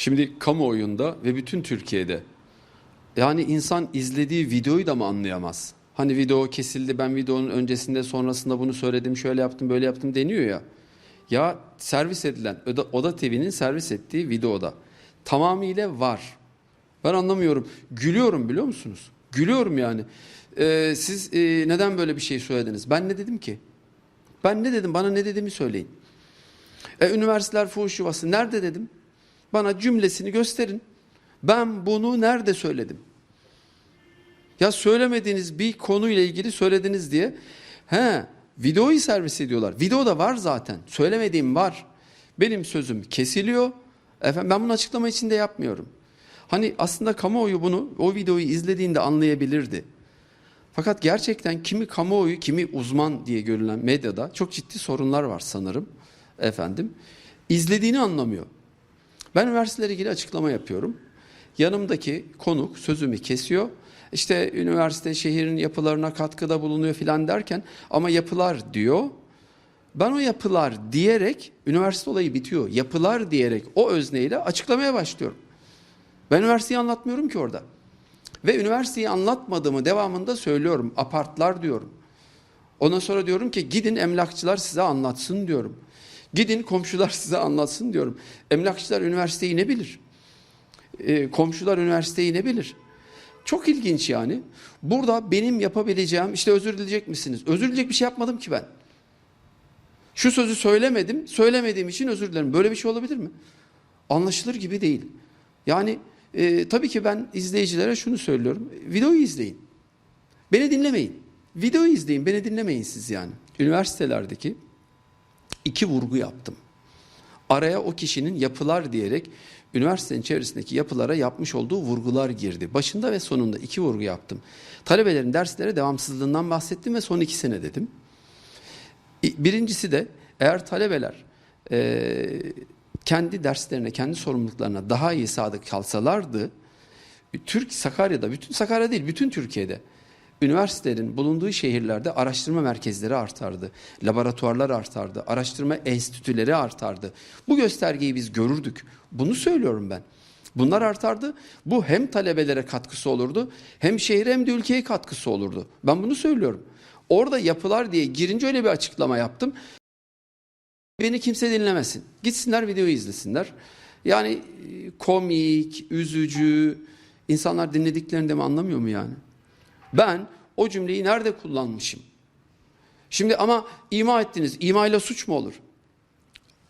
Şimdi kamuoyunda ve bütün Türkiye'de yani insan izlediği videoyu da mı anlayamaz? Hani video kesildi ben videonun öncesinde sonrasında bunu söyledim şöyle yaptım böyle yaptım deniyor ya. Ya servis edilen Oda, Oda TV'nin servis ettiği videoda tamamıyla var. Ben anlamıyorum. Gülüyorum biliyor musunuz? Gülüyorum yani. Ee, siz e, neden böyle bir şey söylediniz? Ben ne dedim ki? Ben ne dedim? Bana ne dediğimi söyleyin. E, üniversiteler fuhuş yuvası nerede dedim? Bana cümlesini gösterin. Ben bunu nerede söyledim? Ya söylemediğiniz bir konuyla ilgili söylediniz diye. He, videoyu servis ediyorlar. Video da var zaten. Söylemediğim var. Benim sözüm kesiliyor. Efendim ben bunu açıklama için de yapmıyorum. Hani aslında kamuoyu bunu o videoyu izlediğinde anlayabilirdi. Fakat gerçekten kimi kamuoyu, kimi uzman diye görülen medyada çok ciddi sorunlar var sanırım. Efendim, izlediğini anlamıyor. Ben üniversitelerle ilgili açıklama yapıyorum. Yanımdaki konuk sözümü kesiyor. İşte üniversite şehrin yapılarına katkıda bulunuyor filan derken ama yapılar diyor. Ben o yapılar diyerek üniversite olayı bitiyor. Yapılar diyerek o özneyle açıklamaya başlıyorum. Ben üniversiteyi anlatmıyorum ki orada. Ve üniversiteyi anlatmadığımı devamında söylüyorum. Apartlar diyorum. Ondan sonra diyorum ki gidin emlakçılar size anlatsın diyorum. Gidin komşular size anlatsın diyorum. Emlakçılar üniversiteyi ne bilir? Ee, komşular üniversiteyi ne bilir? Çok ilginç yani. Burada benim yapabileceğim işte özür dileyecek misiniz? Özür dileyecek bir şey yapmadım ki ben. Şu sözü söylemedim. Söylemediğim için özür dilerim. Böyle bir şey olabilir mi? Anlaşılır gibi değil. Yani e, tabii ki ben izleyicilere şunu söylüyorum. Videoyu izleyin. Beni dinlemeyin. Videoyu izleyin. Beni dinlemeyin siz yani. Üniversitelerdeki iki vurgu yaptım. Araya o kişinin yapılar diyerek üniversitenin çevresindeki yapılara yapmış olduğu vurgular girdi. Başında ve sonunda iki vurgu yaptım. Talebelerin derslere devamsızlığından bahsettim ve son iki sene dedim. Birincisi de eğer talebeler e, kendi derslerine, kendi sorumluluklarına daha iyi sadık kalsalardı, Türk Sakarya'da, bütün Sakarya değil, bütün Türkiye'de üniversitelerin bulunduğu şehirlerde araştırma merkezleri artardı, laboratuvarlar artardı, araştırma enstitüleri artardı. Bu göstergeyi biz görürdük. Bunu söylüyorum ben. Bunlar artardı. Bu hem talebelere katkısı olurdu, hem şehre hem de ülkeye katkısı olurdu. Ben bunu söylüyorum. Orada yapılar diye girince öyle bir açıklama yaptım. Beni kimse dinlemesin. Gitsinler videoyu izlesinler. Yani e, komik, üzücü, insanlar dinlediklerinde mi anlamıyor mu yani? Ben o cümleyi nerede kullanmışım? Şimdi ama ima ettiniz. İma ile suç mu olur?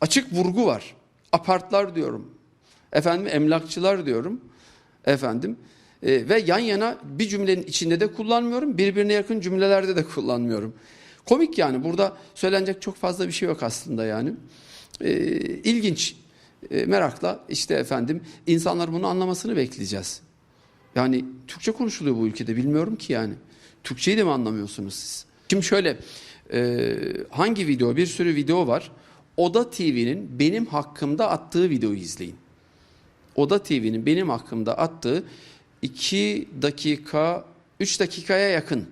Açık vurgu var. Apartlar diyorum. Efendim emlakçılar diyorum. Efendim e, ve yan yana bir cümlenin içinde de kullanmıyorum. Birbirine yakın cümlelerde de kullanmıyorum. Komik yani burada söylenecek çok fazla bir şey yok aslında yani. E, ilginç. E, merakla işte efendim insanlar bunu anlamasını bekleyeceğiz. Yani Türkçe konuşuluyor bu ülkede bilmiyorum ki yani. Türkçeyi de mi anlamıyorsunuz siz? Şimdi şöyle e, hangi video bir sürü video var. Oda TV'nin benim hakkımda attığı videoyu izleyin. Oda TV'nin benim hakkımda attığı 2 dakika 3 dakikaya yakın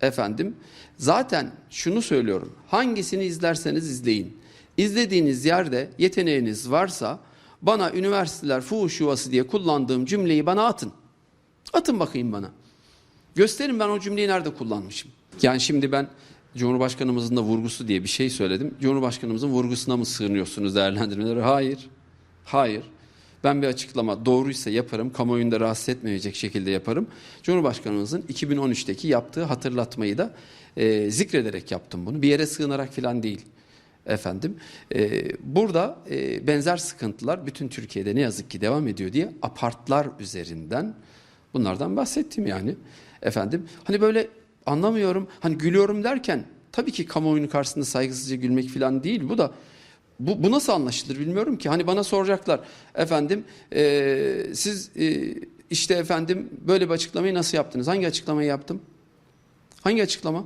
efendim. Zaten şunu söylüyorum. Hangisini izlerseniz izleyin. İzlediğiniz yerde yeteneğiniz varsa bana üniversiteler fuhuş yuvası diye kullandığım cümleyi bana atın. Atın bakayım bana. Gösterin ben o cümleyi nerede kullanmışım. Yani şimdi ben Cumhurbaşkanımızın da vurgusu diye bir şey söyledim. Cumhurbaşkanımızın vurgusuna mı sığınıyorsunuz değerlendirmeleri? Hayır. Hayır. Ben bir açıklama doğruysa yaparım, kamuoyunda rahatsız etmeyecek şekilde yaparım. Cumhurbaşkanımızın 2013'teki yaptığı hatırlatmayı da e, zikrederek yaptım bunu. Bir yere sığınarak falan değil efendim. E, burada e, benzer sıkıntılar bütün Türkiye'de ne yazık ki devam ediyor diye apartlar üzerinden bunlardan bahsettim yani. Efendim hani böyle anlamıyorum hani gülüyorum derken tabii ki kamuoyunun karşısında saygısızca gülmek falan değil bu da bu, bu nasıl anlaşılır bilmiyorum ki. Hani bana soracaklar efendim e, siz e, işte efendim böyle bir açıklamayı nasıl yaptınız? Hangi açıklamayı yaptım? Hangi açıklama?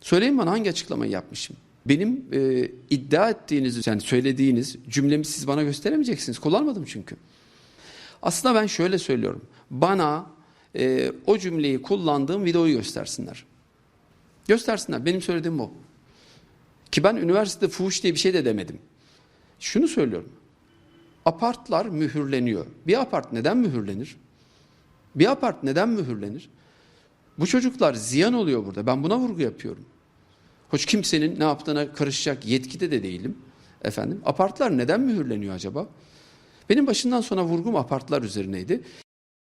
Söyleyin bana hangi açıklamayı yapmışım? Benim e, iddia ettiğiniz yani söylediğiniz cümlemi siz bana gösteremeyeceksiniz. Kullanmadım çünkü. Aslında ben şöyle söylüyorum. Bana e, o cümleyi kullandığım videoyu göstersinler. Göstersinler. Benim söylediğim bu. Ki ben üniversitede fuhuş diye bir şey de demedim. Şunu söylüyorum. apartlar mühürleniyor. Bir apart neden mühürlenir? Bir apart neden mühürlenir? Bu çocuklar ziyan oluyor burada. Ben buna vurgu yapıyorum. Hoş kimsenin ne yaptığına karışacak yetkide de değilim. Efendim, apartlar neden mühürleniyor acaba? Benim başından sonra vurgum apartlar üzerineydi.